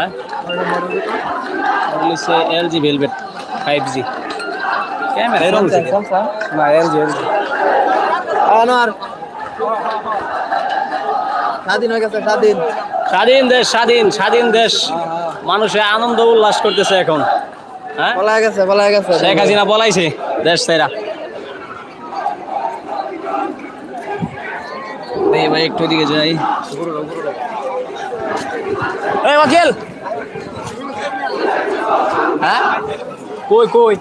হ্যাঁ হচ্ছে LG velvet five G camera Anwar স্বাধীন হয়ে গেছে স্বাধীন। স্বাধীন দেশ স্বাধীন স্বাধীন দেশ। মানুষে আনন্দ উল্লাস করতেছে এখন। হ্যাঁ? বলা গেছে বলা গেছে। শেখ হাসিনা বলাইছে দেশ সেরা ভাই একটু দিকে যাই। এই হ্যাঁ? কই কই?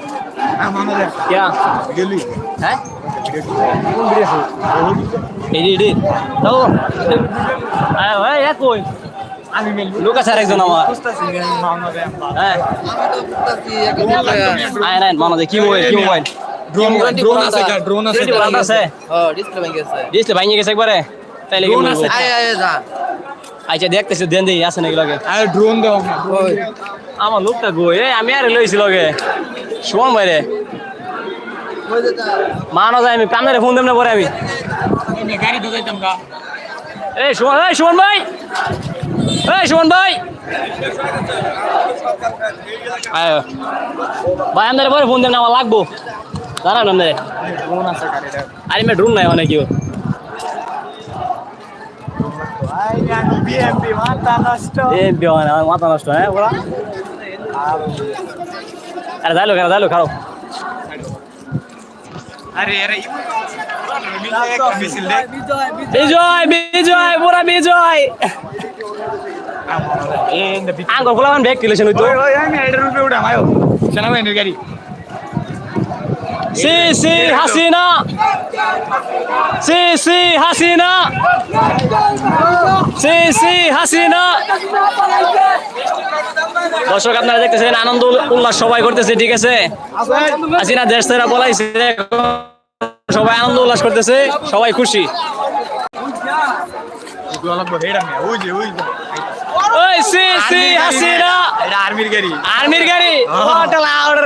क्या হ্যাঁ? এডি এডি তো আয় ভাই এক কই? লুকা স্যার একজন আমার। হ্যাঁ। আয় নাই কি মোবাইল কি মোবাইল? ড্রোন ড্রোন আছে ড্রোন আছে ড্রোন আছে? ও ডিসপ্লে ভেঙে গেছে। ডিসপ্লে ভাঙিয়ে গেছে একবারে। তাইলে কি বলব আয় আয় যা। আচ্ছা দেখতেছি দেন দেই আছে নাকি লগে? আরে ড্রোন দাও আমার লোকটা গো এ আমি আরে লইছি লগে। শোন ভাই রে মানো যায় আমি কামনে ফোন দেব না পরে আমি। গাড়ি ঢুকাইতাম গা। এই সুমন এই সুমন ভাই। এই সুমন ভাই। আয়। ভাই আমাদের পরে ফোন দেব না আমার লাগবো। জানান আমাদের ড্রোন আরে মে ঢুন নাই মানে কি বিএমপি মাথা নষ্ট মাথা হ্যাঁ বলা আরে যাইলো কেন যাইলো খাও আরে আরে বিজয় বিজয় পুরা বিজয় আঙ্গুর ফুলামান ব্যাগ তুলেছেন ওই তো সেনাবাহিনীর গাড়ি সি সি হাসিনা। সি সি হাসিনা। সি সি হাসিনা। দর্শক আপনারা দেখতেছেন আনন্দ উল্লাস সবাই করতেছে ঠিক আছে? হাসিনা দেশ থেকে বলাইছে সবাই আনন্দ উল্লাস করতেছে সবাই খুশি। আর্মির গাড়ি। আর্মির গাড়ি।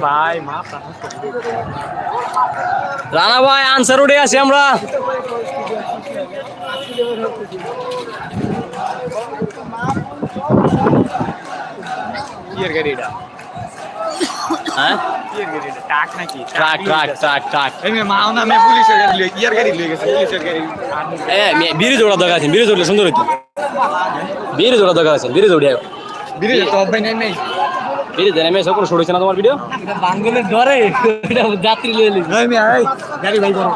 ভাই রানা ভাই আনসার উঠে আছি আমরা। কিয়ের গাড়ি এটা। হ্যাঁ? কিয়ের গাড়ি এটা। ট্রাক নাকি? ট্রাক ট্রাক ট্রাক ট্রাক এই মে মাও না মে পুলিশের গাড়ি লই কিয়ের গাড়ি লই গেছে পুলিশের গাড়ি। এ মে- বিড়ি জোড়া দরকার আছে বিড়ি জোড়লে সুন্দর হইতো। বিড়ি জোড়া দরকার আছে বিড়ি জোড়িয়া বিরে তো ভাই নাই নাই। বিড়ি দেন এমএ সকল শুট না তোমার ভিডিও বাঙ্গলের ডরে এটা যাত্রী লয়ে লিস এই মে এই গাড়ি ভাই করো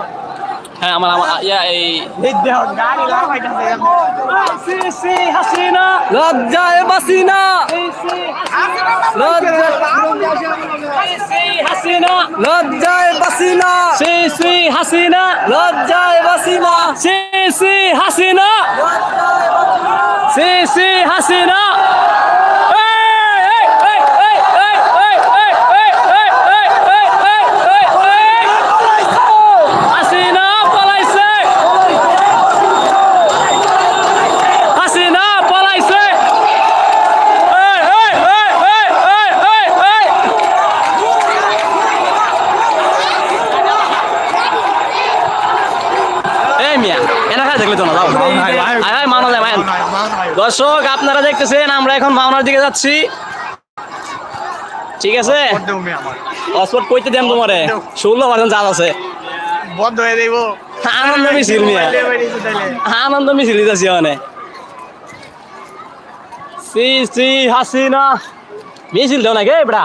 হ্যাঁ আমার আমার ইয়া এই এই দেহ গাড়ি লাগাইতাছে সি সি হাসিনা। লজ্জায় বাসিনা। হাসিনা। লজ্জায় বাসিনা। সি সি হাসিনা। লজ্জায় বাসিনা। সি সি হাসিনা। সি সি হাসিনা। দেখলে তো না যাও। আয় আয় মানো যায় মায়ের দর্শক আপনারা দেখতেছেন আমরা এখন মাওনার দিকে যাচ্ছি। ঠিক আছে? পাসপোর্ট কইতে দেন তোমারে। ষোলো পার্সেন্ট চার্জ আছে। বন্ধ হয়ে দেবো আনন্দ মিছিল মিয়া আনন্দ মিছিল দিতেছি মানে সি সি হাসিনা। মিছিল দেও না গে এবড়া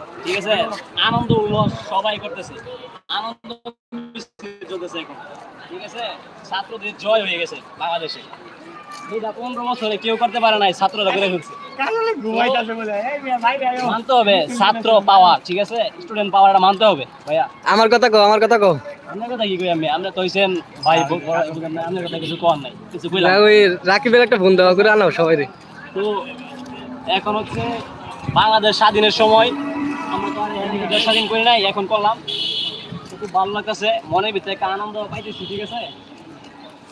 ঠিক আছে? আনন্দ উল্লাস সবাই করতেছে। আনন্দ চলতেছে এখন। ঠিক আছে? ছাত্রদের জয় হয়ে গেছে বাংলাদেশে। দুটা পনেরো বছরে কেউ করতে পারে নাই ছাত্ররা করে ফেলছে মানতে হবে ছাত্র পাওয়ার ঠিক আছে? স্টুডেন্ট পাওয়ারটা মানতে হবে ভাইয়া। আমার কথা কো আমার কথা কো আপনার কথা কি কই আমি? আমরা তো হইছেন ভাই আপনার কথা কিছু কর নাই কিছু কইলাম ওই রাকিবের একটা ফোন দেওয়া করে আনাও সবাই তো এখন হচ্ছে বাংলাদেশ স্বাধীনের সময় আমরা তো স্বাধীন করি নাই এখন করলাম। খুব ভালো লাগতেছে মনের ভিতরে একটা আনন্দ পাইতেছি ঠিক আছে?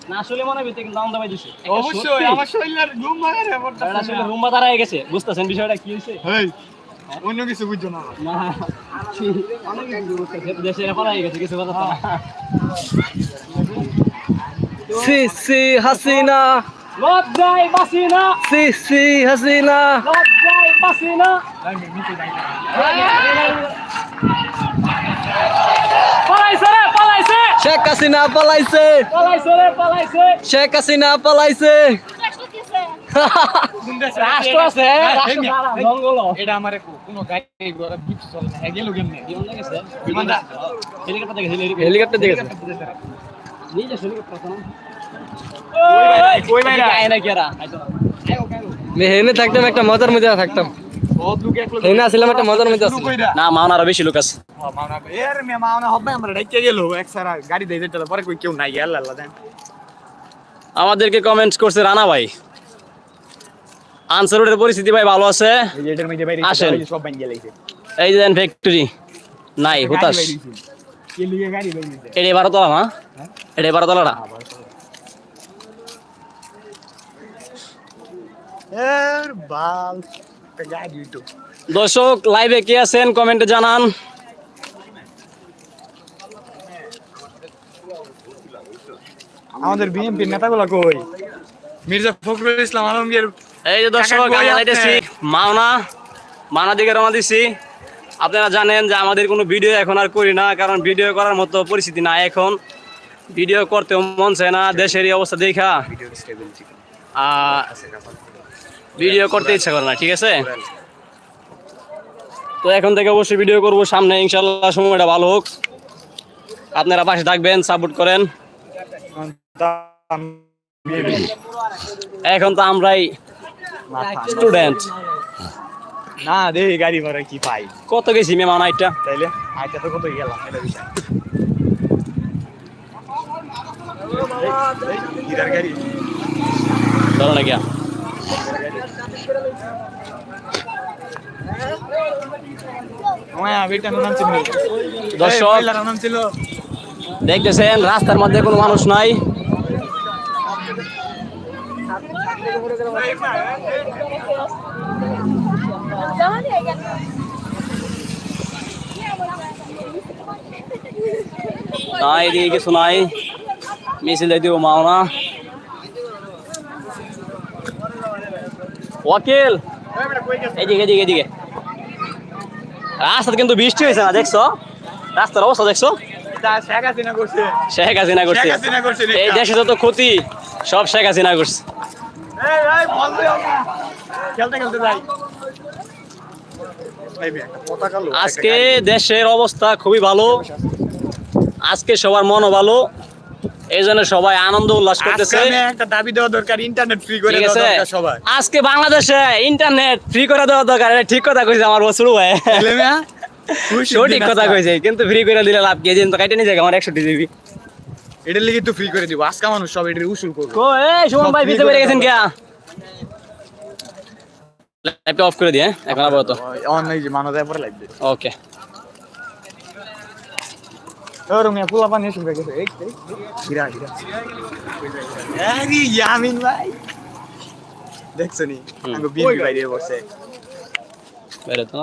না আসলে মনের ভিতরে কিন্তু আনন্দ পাইতেছি। অবশ্যই সত্যি, আমার শরীরের ঘুম ভাঙে রে এটা আসলে রুম্বা গেছে বুঝতেছেন বিষয়টা কি হয়েছে? অন্য কিছু বুঝছ না। না অনেক কিছু বুঝতেছে, দেশে এখন হয়ে গেছে কিছু কথা সি সি হাসিনা। লজ্জায় বাসি না সি সি হাসিনা। বাসি না পালাইছে রে পালাইছে শেখ হাসিনা পালাইছে পালাইছে রে পালাইছে শেখ হাসিনা পালাইছে রাষ্ট্র আছে জঙ্গল এটা আমার কোনো গাড়ি ঘোড়া বুঝ চলে না বিমান গেছে বিমানটা? হেলিকপ্টার দেখেছে হেলিকপ্টার দেখেছে নিজে হেলিকপ্টার আছে না কই বাইরা? আয় না কি এরা আইতো না। হেনে থাকতাম একটা মজার মধ্যে থাকতাম। বহুত লোক এক লোক হেনে আসলাম একটা মজার মধ্যে আসলাম না মাওনা আরও বেশি লোক আছে মাওনা এর মে মাওনা হবে আমরা ডাইকে গেল এক সারা গাড়ি দেই যেটা পরে কই কেউ নাই আল্লাহ আল্লাহ দেন আমাদেরকে কমেন্টস করছে রানা ভাই। আনসার রোডের পরিস্থিতি ভাই ভালো আছে? এই যে আসেন। এই ফ্যাক্টরি নাই হুতাশ। বাইরেছে এটা বারো তলা না? এটা বারো তলাটা? এর বাল একটা গাড়ি তো দর্শক লাইভে কে আছেন? কমেন্টে জানান। আমাদের বিএনপি নেতাগুলো কই? মির্জা ফখরুল ইসলাম আলমগীর এই যে দর্শক আপনি? যাইতেছি মাওনা মাওনা দিকে রওনা দিছি। আপনারা জানেন যে আমাদের কোনো ভিডিও এখন আর করি না কারণ ভিডিও করার মতো পরিস্থিতি না এখন। ভিডিও করতে মন চায় না দেশের এই অবস্থা দেখা। ভিডিও করতে ইচ্ছা করে না ঠিক আছে? তো এখন থেকে অবশ্যই ভিডিও করব সামনে ইনশাল্লাহ সময়টা ভালো হোক। আপনারা পাশে থাকবেন সাপোর্ট করেন। এখন তো আমরাই স্টুডেন্ট না দে গাড়ি ভাড়া কি পাই? কত গেছি মেমান আইটা? তাইলে আইটা তো কত গেলাম এটা বিষয়। গাড়ি? ধরো না গিয়া আমার বেটার নাম ছিল দর্শক। এই, মহিলার নাম ছিল দেখতেছেন রাস্তার মধ্যে কোনো মানুষ নাই। জমা দিয়ে গেল না এদিকে কিছু নাই। মিছিল দিব মাওনা। ওয়াকিল। এদিকে এদিকে এদিকে। রাস্তা কিন্তু বৃষ্টি হয়েছে না দেখছ? রাস্তার অবস্থা দেখছ? শেখ হাসিনা করছে। শেখ হাসিনা করছে শেখ হাসিনা করছে এই দেশে যত ক্ষতি সব শেখ হাসিনা করছে। আজকে দেশের অবস্থা খুবই ভালো। আজকে সবার মনও ভালো। এই জন্য সবাই আনন্দ উল্লাস করতেছে। একটা দাবি দেওয়া দরকার ইন্টারনেট ফ্রি করে দেওয়া দরকার সবাই আজকে বাংলাদেশে ইন্টারনেট ফ্রি করে দেওয়া দরকার ঠিক কথা কইছে আমার বছর ভাই। সঠিক কথা কইছে কিন্তু ফ্রি করে দিলে লাভ কি? তো কাইটে নিয়ে যাবে আমার একশো জিবি এটার লিগে তো ফ্রি করে দিব আজকে মানুষ সব এটার উসুল করব। কো এই সুমন ভাই ভিতরে করে গেছেন কিয়া লাইভটা অফ করে দিয়ে হ্যাঁ? এখন আপাতত। অন এই যে মানো যায় পরে ওকে ওরম ফুলা পানি শুকিয়ে গেছে। এই হীরা হীরা আরে ইয়ামিন ভাই। দেখছ নি? হুম। আমি বিএনপি বাইরে বসে। বেরো তো